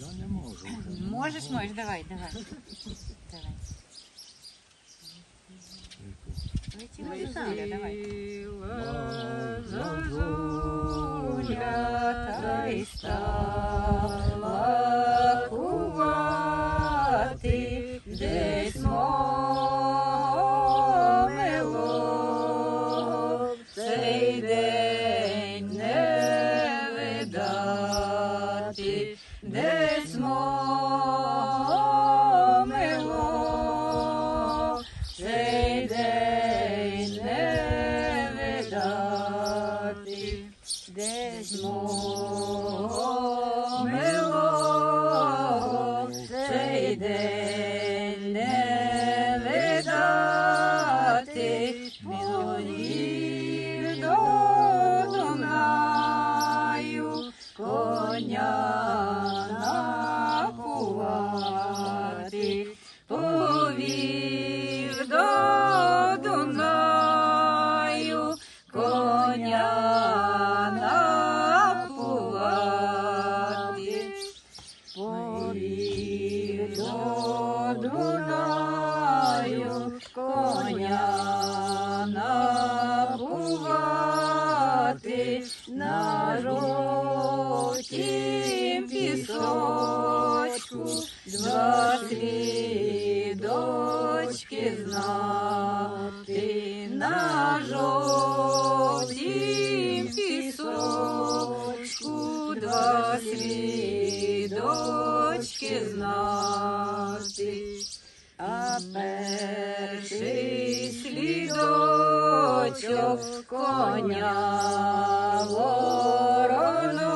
Я не можу. Можеш, можеш, давай, давай. Давай. Летіла зозуля, давай. Зозуля та й стала this morning. Повів до коня набувати на жовтім пісочку два слідочки знати, знати. А перший слідочок коня вороного,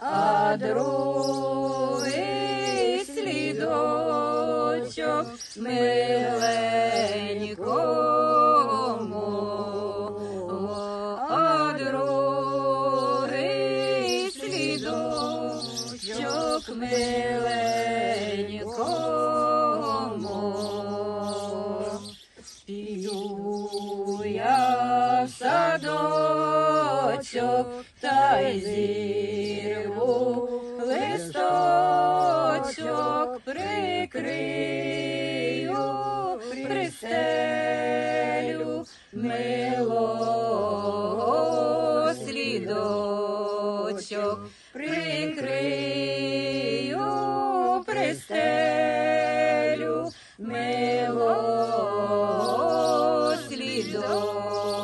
а другий слідочок миленькому, миленькому. Піду я в садочок та й зірву листочок, прикрию, пристелю милого слідочок, прикрию, пристелю милого слідочок,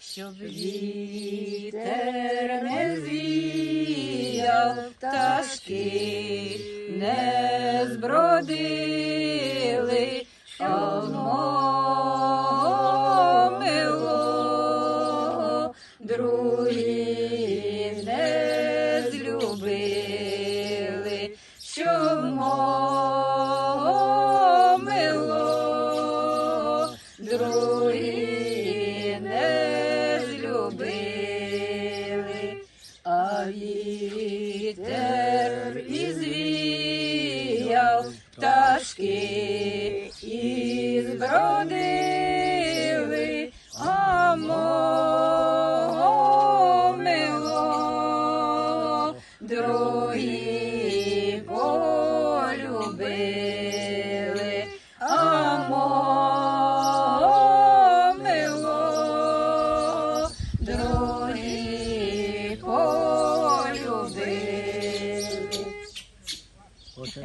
щоб вітер не звіяв, пташки не збродили, другі щоб мило другі не злюбили, а вітер ізвіяв пташки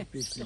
pissed me.